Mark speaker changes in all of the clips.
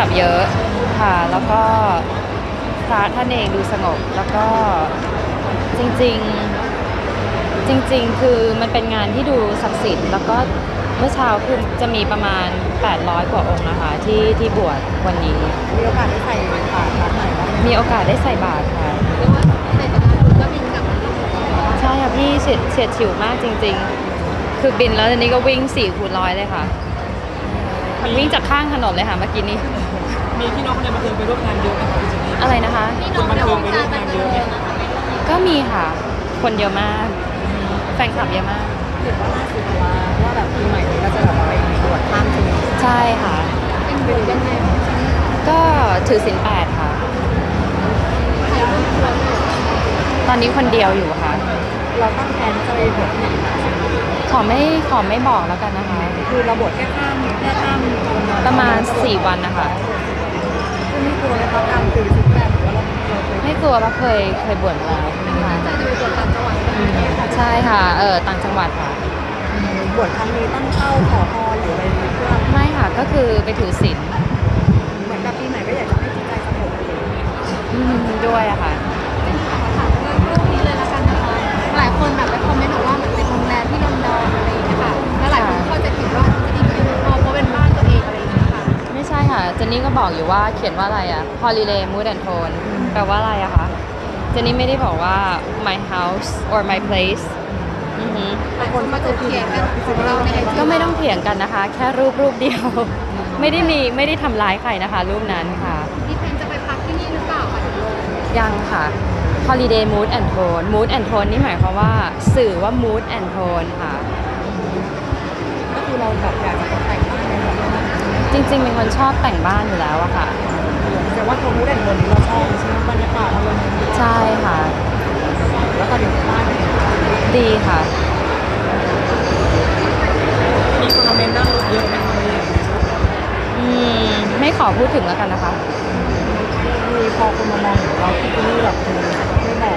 Speaker 1: อะค่ะ แล้วก็พระท่านเองดูสงบ แล้วก็จริงๆจริง ๆ คือมันเป็นงานที่ดูศักดิ์สิทธิ์ แล้วก็เมื่อเช้าคือจะมีประมาณ 800 กว่าองค์นะคะ ที่ที่บวชวันนี้
Speaker 2: มีโอกาสได้ใส่บาตรรับไหนบ้างไหม
Speaker 1: มีโอกาสได้ใส่บาตรค่ะ
Speaker 3: เรียกว่าใส่ตะกร้าก็บินกลับมาที่
Speaker 1: ใช่ค่ะพี่เฉียดเฉียดฉิวมากจริง ๆ คือบินแล้วทีนี้ก็วิ่ง4คูณร้อยเลยค่ะ วิ่งจากข้างถนนเลยค่ะเมื่อกี้นี้
Speaker 2: มีพี่น้องคนในบันเทิงไปร่วมงานเยอะไหมครับพี่เจนนี่
Speaker 1: อะไรนะคะ
Speaker 3: พี่น้องในวงการบันเทิงนะคะ
Speaker 1: ก็มีค่ะ คนเยอะมาก แฟนคลับเยอะมาก
Speaker 2: เห็นว่าล่าสุดว่าว่าแบบปีใหม่นี้ก็จะแบบไปบวชข้ามจริง
Speaker 1: ใช่ค่ะ
Speaker 3: เป็นอยู่ยังไงบ้างคะ
Speaker 1: ก็ถือศีลแปดค่ะ
Speaker 3: ถ่ายรูปชวน
Speaker 1: ตอนนี้คนเดียวอยู่ค่ะ
Speaker 2: เราตั้งแผนจะไปบวชที่ไหนคะ
Speaker 1: ขอไม่ขอไม่บอกแล้วกันนะคะ
Speaker 2: คือเราบวชแค่ข้ามแค่ข้ามคนเดียว
Speaker 1: ประมาณ 4 วันนะคะ
Speaker 2: ซึ่งไม่กลัวนะคะการถือสิบแปดหรือว่าเราเราเคย
Speaker 1: ไม่กลัวเพราะเคยเคยบวชมาแล้ว
Speaker 3: ตั้งใจจะไปบวชต่างจังหวัดใช่ไหม
Speaker 1: ใช่ค่ะเออต่างจังหวัดค่ะ
Speaker 2: บวชครั้งนี้ตั้งเป้าขอพรหรืออะไรเพื่อ
Speaker 1: ไม่ค่ะก็คือไปถือศีล
Speaker 2: เหมือนกับปีใหม่ก็อยากจะให้จิตใจสงบอะไรอย่างเงี้ย
Speaker 1: อืมด้วยอะค่ะ
Speaker 3: ขอถามเรื่องรูปนี้เลยละกันนะคะหลายคนแบบ ค่ะ เจนนี่
Speaker 1: ก็บอกอยู่ว่าเขียนว่าอะไรอะ holiday mood and tone แปลว่าอะไรอะคะ เจนนี่ไม่ได้บอกว่า my house or my place อือหือ
Speaker 3: หลายคนก็จะเถียงกันของเราในไอจี
Speaker 1: ก็ไม่ต้องเถียงกันนะคะ แค่รูปรูปเดียว ไม่ได้มีไม่ได้ทำร้ายใครนะคะ รูปนั้นค่ะ
Speaker 3: พี่เพนจะไปพักที่นี่หรือเปล่าคะถึงลง
Speaker 1: ยังค่ะ holiday mood and tone mood and tone นี่หมายความว่าสื่อว่า mood and tone ค่ะ
Speaker 2: ก็คือเราแบบอยากจะตก
Speaker 1: จริงๆเป็นคนชอบแต่งบ้านอยู่แล้วอะค่ะ
Speaker 2: แต่ว่าตัวมูดแอนโทนนี้เราชอบใช่ไหมบรรยากาศอารมณ์ดี
Speaker 1: ใช่ค่ะ
Speaker 2: แล้วตอนนี้บ้านเป็นยังไง
Speaker 1: ดีค่ะ
Speaker 2: มีคนคอมเมนต์ด้านลบเยอะไหมคะพี่
Speaker 1: อืม ไม่ขอพูดถึงแล้วกันนะคะ
Speaker 2: มีพอคนมามองถึงเราที่นี่แบบคือไม่บอก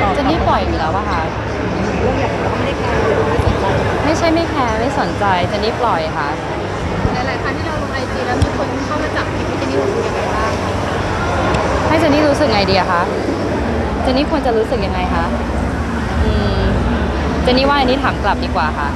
Speaker 2: ตอบ
Speaker 1: เจนนี่ปล่อยอยู่แล้วอะค่ะ
Speaker 2: เรื่องอย่างเราก็ไม่ได้แคร์หรือไม่สนใจ
Speaker 1: ไม่ใช่ไม่แคร์ไม่สนใจเจนนี่ปล่อยค่ะ
Speaker 3: ห ลายๆครั้งที่เราลงไอจีแล้วมีคนเข้ามาจับผิดพี่เจนนี่รู้สึกยังไงบ้างคะ
Speaker 1: ให้เจนนี่รู้สึกไงดีอะคะเจนนี่ควรจะรู้สึกยังไงคะอืมเจนนี่ว่าอันนี้ถามกลับดีกว่าค่ะ